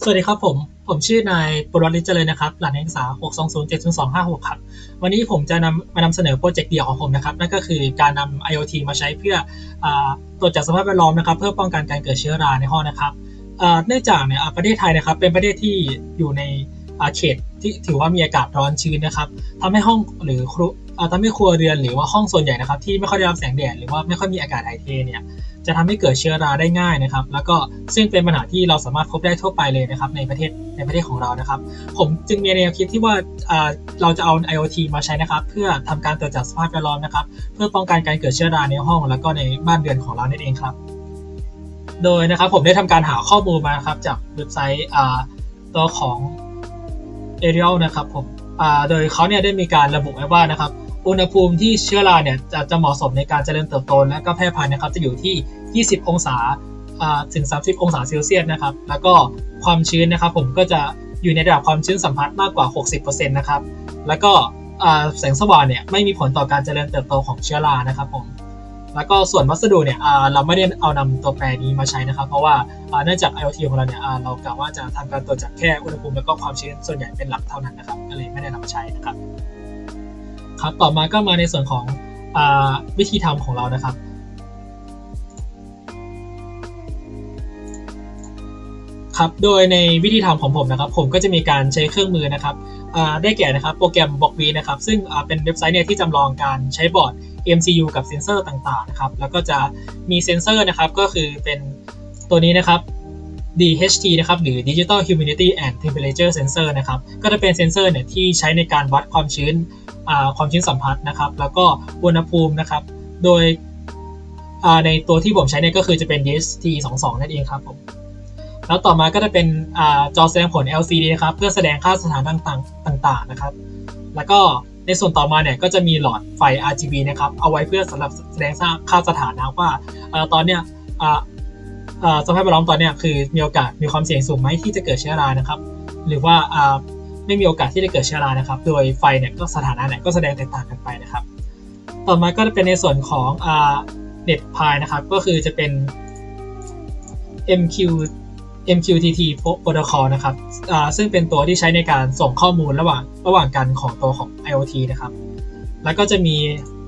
สวัสดีครับผม ผมชื่อนายปุรฤทธิ์เจริญนะครับ หลักนักศึกษา 620.70256 ครับ วันนี้ผมจะนำมานำเสนอโปรเจกต์เดี่ยวของผมนะครับ นั่นก็คือการนำ IoT มาใช้เพื่ออาตรวจจับสภาพแวดล้อมนะครับ เพื่อป้องกันการเกิดเชื้อราในห้องนะครับเนื่องจากเนี่ยประเทศไทยนะครับเป็นประเทศที่อยู่ในเขตที่ถือว่ามีอากาศร้อนชื้นนะครับทำให้ห้องหรือครัวอ่าทำให้ครัวเรือนหรือว่าห้องส่วนใหญ่นะครับที่ไม่ค่อยได้รับแสงแดดหรือว่าไม่ค่อยมีอากาศถ่ายเทเนี่ย จะทำให้เกิดเชื้อราได้ง่ายนะครับ แล้วก็ซึ่งเป็นปัญหาที่เราสามารถพบได้ทั่วไปเลยนะครับในประเทศในประเทศของเรานะครับ ผมจึงมีแนวคิดที่ว่าเราจะเอา IoT มาใช้นะครับ เพื่อทำการตรวจจับสภาพแวดล้อมนะครับ เพื่อป้องกันการเกิดเชื้อราในห้อง แล้วก็ในบ้านเรือนของเรานั่นเองครับ โดยนะครับผมได้ทำการหาข้อมูลมาครับจากเว็บไซต์ตัวของ Ariel นะครับผมโดยเขาเนี่ยได้มีการระบุไว้ว่านะครับ อุณหภูมิที่เชื้อราเนี่ยจะจะเหมาะสมในการเจริญเติบโตและก็แพร่พันธุ์นะครับจะอยู่ที่ 20 องศาอ่าถึง 30 องศาเซลเซียสนะครับ แล้วก็ความชื้นนะครับ ผมก็จะอยู่ในระดับความชื้นสัมผัสมากกว่า 60%นะครับ แล้วก็อ่าแสงสว่างเนี่ยไม่มีผลต่อการเจริญเติบโตของเชื้อรานะครับผม แล้วก็ส่วนวัสดุเนี่ยอ่าเราไม่ได้เอานำตัวแปรนี้มาใช้นะครับ เพราะว่าอ่าเนื่องจาก IoT ของเราเนี่ยอ่าเรากะว่าจะทำการตรวจจับแค่อุณหภูมิแล้วก็ความชื้นส่วนใหญ่เป็นหลักเท่านั้นนะครับ ก็เลยไม่ได้นำมาใช้นะครับ ครับต่อมาก็มาในส่วนของอวิธีทำของเรานะครับครับโดยในวิธีทำของผมนะครับ ผมก็จะมีการใช้เครื่องมือนะครับได้แก่นะครับโปรแกรม b l o c k v นะครับ ซึ่งเป็นเว็บไซต์เนี่ยที่จำลองการใช้บอร์ด MCU กับเซนเซอร์ต่างๆนะครับ แล้วก็จะมีเซนเซอร์นะครับ ก็คือเป็นตัวนี้นะครับ DHT นะครับ หรือ Digital Humidity and Temperature Sensor นะครับ ก็จะเป็นเซนเซอร์เนี่ยที่ใช้ในการวัดความชื้น ความชื้นสัมผัสนะครับ แล้วก็อุณหภูมินะครับ โดยในตัวที่ผมใช้เนี่ยก็คือจะเป็น DST 22นั่นเองครับผมแล้วต่อมาก็จะเป็นอจอแสดงผล LCD นะครับ เพื่อแสดงค่าสถานต่างๆต่าง ๆนะครับ แล้วก็ในส่วนต่อมาเนี่ยก็จะมีหลอดไฟ RGB นะครับ เอาไว้เพื่อสำหรับแสดงค่าสถานะว่าอตอนเนี้ยสภาพแวดล้อมตอนเนี้ยคือมีโอกาสมีความเสี่ยงสูงไหมที่จะเกิดเชื้อรานะครับ หรือว่า ไม่มีโอกาสที่จะเกิดเชื้อรานะครับ โดยไฟเนี่ยก็สถานะเนี่ยก็แสดงแตกต่างกันไปนะครับ ต่อมาก็จะเป็นในส่วนของอ่าเน็ตพายนะครับ ก็คือจะเป็น MQ MQTT Protocol นะครับอ่าซึ่งเป็นตัวที่ใช้ในการส่งข้อมูลระหว่างระหว่างกันของตัวของ IoT นะครับ แล้วก็จะมี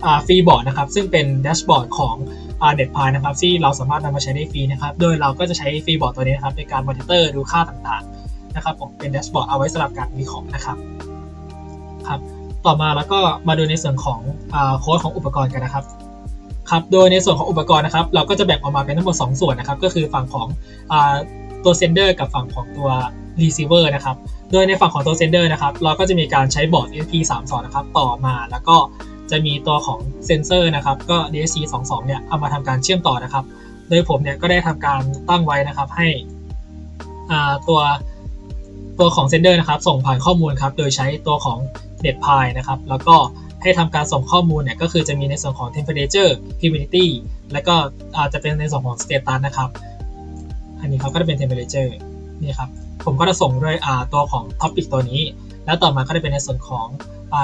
อ่าฟรีบอร์ดนะครับ ซึ่งเป็นแดชบอร์ดของอ่าเน็ตพายนะครับ ที่เราสามารถนำมาใช้ได้ฟรีนะครับ โดยเราก็จะใช้ฟรีบอร์ดตัวนี้นะครับในการมอนิเตอร์ดูค่าต่างๆ นะครับผมเป็นแดชบอร์ดเอาไว้สำหรับการวิเคราะห์นะครับครับต่อมาแล้วก็มาดูในส่วนของอโค้ดของอุปกรณ์กันนะครับครับโดยในส่วนของอุปกรณ์นะครับ เราก็จะแบ่งออกมาเป็นทั้งหมด 2 ส่วนนะครับ ก็คือฝั่งของอตัวเซนเดอร์กับฝั่งของตัว receiver นะครับ โดยในฝั่งของตัวเซนเดอร์นะครับ เราก็จะมีการใช้บอร์ด SP32 นะครับ ต่อมาแล้วก็จะมีตัวของเซนเซอร์นะครับ ก็ DSC22 เนี่ยเอามาทำการเชื่อมต่อนะครับ โดยผมเนี่ยก็ได้ทำการตั้งไว้นะครับให้ตัว ตัวของเซนเดอร์นะครับส่งผ่านข้อมูลครับโดยใช้ตัวของ NetPy นะครับแล้วก็ให้ทำการส่งข้อมูลเนี่ยก็คือจะมีในส่วนของ temperature humidity แล้วก็อาจจะเป็นในส่วนของ status นะครับ อันนี้เขาก็จะเป็น temperature นี่ครับผมก็จะส่งด้วยตัวของ topic ตัวนี้ แล้วต่อมาก็จะเป็นในส่วนของ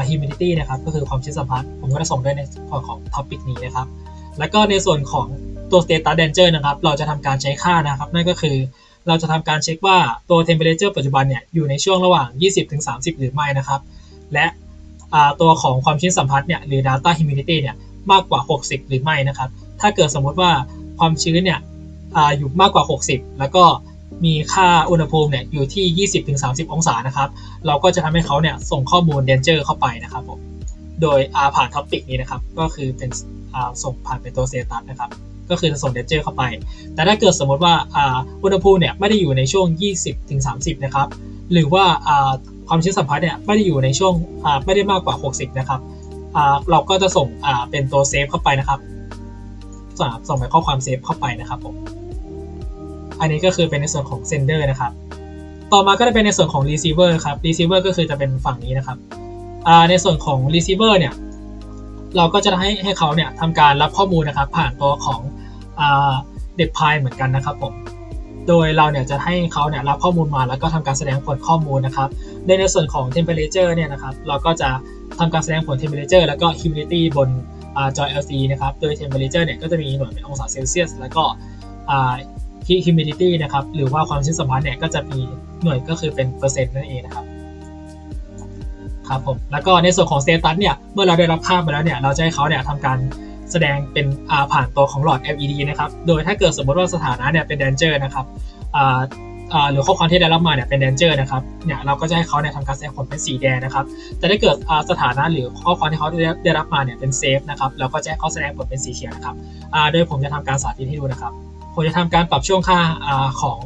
humidity นะครับก็คือความชื้นสัมผัสผมก็จะส่งด้วยในส่วนของ topic นี้นะครับ แล้วก็ในส่วนของตัว status danger นะครับ เราจะทำการใช้ค่านะครับ นั่นก็คือ เราจะทำการเช็คว่าตัว temperature ปัจจุบันเนี่ยอยู่ในช่วงระหว่าง 20-30 หรือไม่นะครับ และตัวของความชื้นสัมผัสเนี่ยหรือ data humidity เนี่ยมากกว่า 60 หรือไม่นะครับ ถ้าเกิดสมมติว่าความชื้นเนี่ยออยู่มากกว่า 60 แล้วก็มีค่าอุณหภูมิเนี่ยอยู่ที่ 20-30 องศานะครับ เราก็จะทำให้เขาเนี่ยส่งข้อมูล danger เข้าไปนะครับผม โดยผ่าน topic นี้นะครับ ก็คือเป็นส่งผ่านเป็นตัว status นะครับ ก็คือจะส่ง danger เข้าไป แต่ถ้าเกิดสมมติว่าอ่าอุณหภูมิเนี่ยไม่ได้อยู่ในช่วง 20-30 นะครับ หรือว่าอ่าความชื้นสัมผัสเนี่ยไม่ได้อยู่ในช่วงไม่ได้มากกว่า 60 นะครับอ่าเราก็จะส่งอ่าเป็นตัวเซฟเข้าไปนะครับส่งส่งไปข้อความเซฟเข้าไปนะครับผมอันนี้ก็คือเป็นในส่วนของ sender นะครับ ต่อมาก็จะเป็นในส่วนของ receiver ครับ receiver ก็คือจะเป็นฝั่งนี้นะครับอ่าในส่วนของ receiver เนี่ยเราก็จะให้ให้เขาเนี่ยทำการรับข้อมูลนะครับ ผ่านตัวของ เด็กพายเหมือนกันนะครับผม โดยเราเนี่ยจะให้เขาเนี่ยรับข้อมูลมาแล้วก็ทำการแสดงผลข้อมูลนะครับในในส่วนของ temperature เนี่ยนะครับเราก็จะทำการแสดงผล temperature แล้วก็ humidity บนจอ L C นะครับ โดย temperature เนี่ยก็จะมีหน่วยเป็นองศาเซลเซียส แล้วก็อ่ humidity นะครับ หรือว่าความชื้นสัมพัทธ์เนี่ยก็จะมีหน่วยก็คือเป็นเปอร์เซ็นต์นั่นเองนะครับ ครับผม แล้วก็ในส่วนของ status เนี่ย เมื่อเราได้รับภาพมาแล้วเนี่ย เราจะให้เขาเนี่ยทำการ แสดงเป็นผ่านตัวของหลอด LED นะครับ โดยถ้าเกิดสมมติว่าสถานะเนี่ยเป็น danger นะครับหรือข้อความที่ได้รับมาเนี่ยเป็น danger นะครับเนี่ยเราก็จะให้เขาเนี่ยทำการแสดงผลเป็นสีแดงนะครับ แต่ถ้าเกิดสถานะหรือข้อความที่เขาได้ได้รับมาเนี่ยเป็น safe นะครับเราก็จะให้เขาแสดงผลเป็นสีเขียวนะครับโดยผมจะทำการสาธิตให้ดูนะครับผมจะทำการปรับช่วงค่าอของ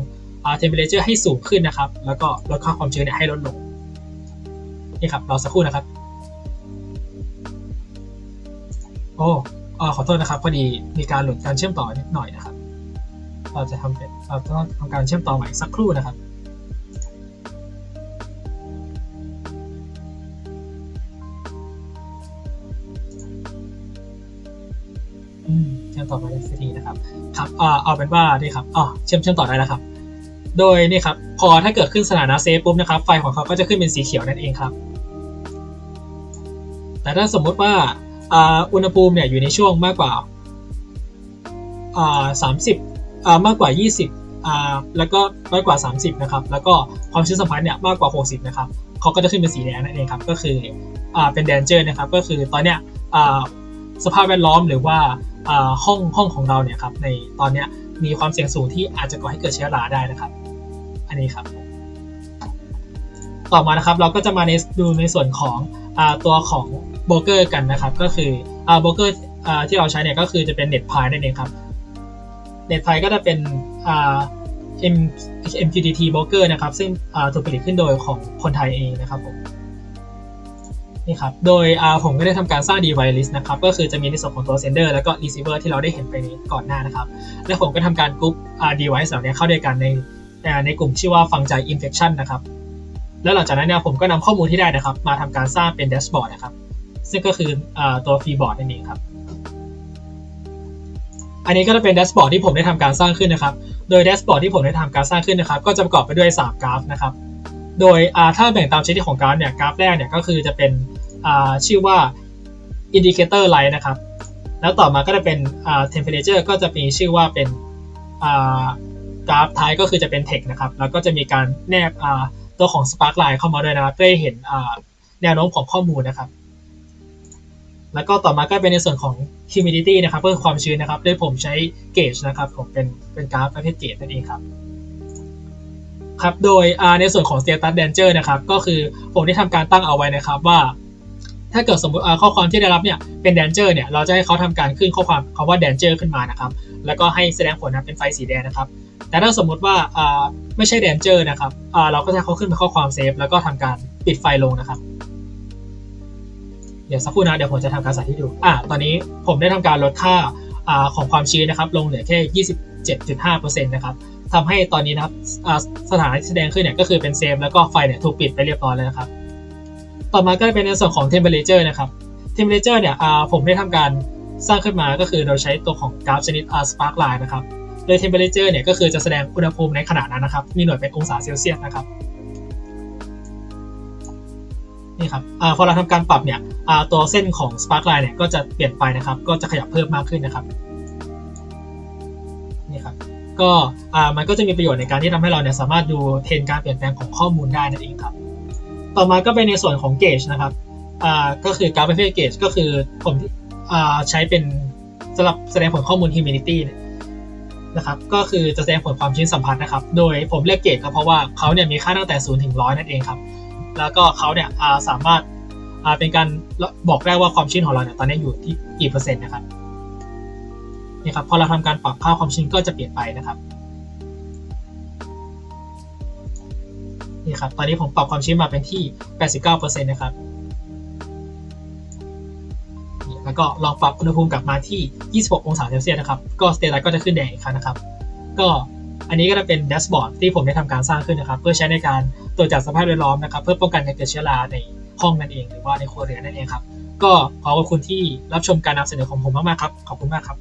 อ่า temperature ให้สูงขึ้นนะครับ แล้วก็ลดค่าความชื้นเนี่ยให้ลดลงนี่ครับรอสักครู่นะครับ โอ้ ออขอโทษนะครับ พอดีมีการหลุดการเชื่อมต่อนิดหน่อยนะครับ เราจะทำเป็นเราต้องทำการเชื่อมต่อใหม่สักครู่นะครับเชื่อมต่อมาได้สักทีนะครับครับเอ่อเอาเป็นว่านี่ครับอ๋อเชื่อมเชื่อมต่อได้แล้วครับ โดยนี่ครับพอถ้าเกิดขึ้นสถานะเซฟปุ๊บนะครับไฟของเขาก็จะขึ้นเป็นสีเขียวนั่นเองครับ แต่ถ้าสมมติว่า อุณหภูมิเนี่ยอยู่ในช่วงมากกว่าสามสิบอ่ามากกว่า 20 แล้วก็น้อยกว่า 30 นะครับ แล้วก็ความชื้นสัมพัทธ์เนี่ยมากกว่า 60 นะครับเขาก็จะขึ้นเป็นสีแดงนั่นเองครับ ก็คืออเป็นแดนเจอร์นะครับ ก็คือตอนเนี้ยสภาพแวดล้อมหรือว่าห้องห้องของเราเนี่ยครับในตอนเนี้ยมีความเสี่ยงสูงที่อาจจะก่อให้เกิดเชื้อราได้นะครับ อันนี้ครับ ต่อมานะครับเราก็จะมาในดูในส่วนของอตัวของ โบรกเกอร์กันนะครับ ก็คืออ่าโบรกเกอร์อ่าที่เราใช้เนี่ยก็คือจะเป็นเน็ตพายนั่นเองครับเน็ตพายก็จะเป็นอ่า M MQTT broker นะครับ ซึ่งอ่าถูกผลิตขึ้นโดยของคนไทยเองนะครับผมนี่ครับ โดยอ่าผมก็ได้ทำการสร้าง device list นะครับ ก็คือจะมีในส่วนของตัว sender แล้วก็ receiver ที่เราได้เห็นไปในก่อนหน้านะครับ และผมก็ทำการกรุ๊ปอ่า device เหล่านี้เข้าด้วยกันในอ่าในกลุ่มชื่อว่าฟังใจ infection นะครับ แล้วหลังจากนั้นเนี่ยผมก็นำข้อมูลที่ได้นะครับ มาทำการสร้างเป็นแดชบอร์ดนะครับ ซึ่งก็คืออตัวฟรีบอร์ดนั่นเองครับ อันนี้ก็จะเป็นแดชบอร์ดที่ผมได้ทำการสร้างขึ้นนะครับ โดยแดชบอร์ดที่ผมได้ทำการสร้างขึ้นนะครับ ก็จะประกอบไปด้วย 3 กราฟนะครับ โดยถ้าแบ่งตามชนิดของกราฟเนี่ย กราฟแรกเนี่ยก็คือจะเป็นชื่อว่า indicator light นะครับ แล้วต่อมาก็จะเป็น temperature ก็จะมีชื่อว่าเป็นกราฟท้ายก็คือจะเป็น text นะครับ แล้วก็จะมีการแนบตัวของ Sparkline เข้ามาด้วยนะครับเพื่อให้เห็นแนวโน้มของข้อมูลนะครับ แล้วก็ต่อมาก็เป็นในส่วนของ humidity นะครับเพื่อความชื้นนะครับโดยผมใช้ gauge นะครับผมเป็นเป็นกราฟประเภท gauge นั่นเองครับครับโดยในส่วนของ status danger นะครับ ก็คือผมได้ทำการตั้งเอาไว้นะครับว่า ถ้าเกิดสมมติข้อความที่ได้รับเนี่ยเป็น danger เนี่ยเราจะให้เขาทำการขึ้นข้อความคำว่า danger ขึ้นมานะครับ แล้วก็ให้แสดงผลนะเป็นไฟสีแดงนะครับ แต่ถ้าสมมุติว่าไม่ใช่ danger นะครับเราก็จะเขาขึ้นเป็นข้อความเซฟแล้วก็ทำการปิดไฟลงนะครับ เดี๋ยวสักครู่นะเดี๋ยวผมจะทำการสาธิตดูอ่าตอนนี้ผมได้ทำการลดค่าของความชื้นนะครับลงเหลือแค่ 27.5%นะครับทำให้ตอนนี้นะครับสถานะที่แสดงขึ้นเนี่ยก็คือเป็นเซฟแล้วก็ไฟเนี่ยถูกปิดไปเรียบร้อยแล้วนะครับ ต่อมาก็เป็นในส่วนของ temperature นะครับ temperature เนี่ยผมได้ทำการสร้างขึ้นมาก็คือโดยใช้ตัวของกราฟชนิด sparkline นะครับโดย temperature เนี่ยก็คือจะแสดงอุณหภูมิในขณะนั้นนะครับ มีหน่วยเป็นองศาเซลเซียสนะครับ นี่ครับอพอเราทำการปรับเนี่ยตัวเส้นของ sparkline เนี่ยก็จะเปลี่ยนไปนะครับ ก็จะขยับเพิ่มมากขึ้นนะครับนี่ครับก็มันก็จะมีประโยชน์ในการที่ทำให้เราเนี่ยสามารถดูเทรนการเปลี่ยนแปลงของข้อมูลได้นั่นเองครับ ต่อมาก็เป็นในส่วนของ gauge นะครับก็คือกราฟประเภท gauge ก็คือผมใช้เป็นสำหรับแสดงผลข้อมูล humidity นะครับก็คือจะแสดงผลความชื้นสัมพัทธ์นะครับ โดยผมเลือกเกรดก็เพราะว่าเขาเนี่ยมีค่าตั้งแต่0ถึง100 นั่นเองครับ แล้วก็เขาเนี่ยสามารถเป็นการบอกได้ว่าความชื้นของเราเนี่ยตอนนี้อยู่ที่กี่เปอร์เซ็นต์นะครับนี่ครับพอเราทำการปรับค่าความชื้นก็จะเปลี่ยนไปนะครับนี่ครับตอนนี้ผมปรับความชื้นมาเป็นที่ 89%นะครับแล้วก็ลองปรับอุณหภูมิกลับมาที่ 26 องศาเซลเซียสนะครับ ก็สเตตัสก็จะขึ้นแดงอีกครั้งนะครับ ก็ อันนี้ก็จะเป็นแดชบอร์ดที่ผมได้ทำการสร้างขึ้นนะครับ เพื่อใช้ในการตรวจจับสภาพแวดล้อมนะครับ เพื่อป้องกันการเกิดเชื้อราในห้องนั่นเอง หรือว่าในครัวเรือนนั่นเองครับ ก็ขอขอบคุณที่รับชมการนำเสนอของผมมากๆครับ ขอบคุณมากครับ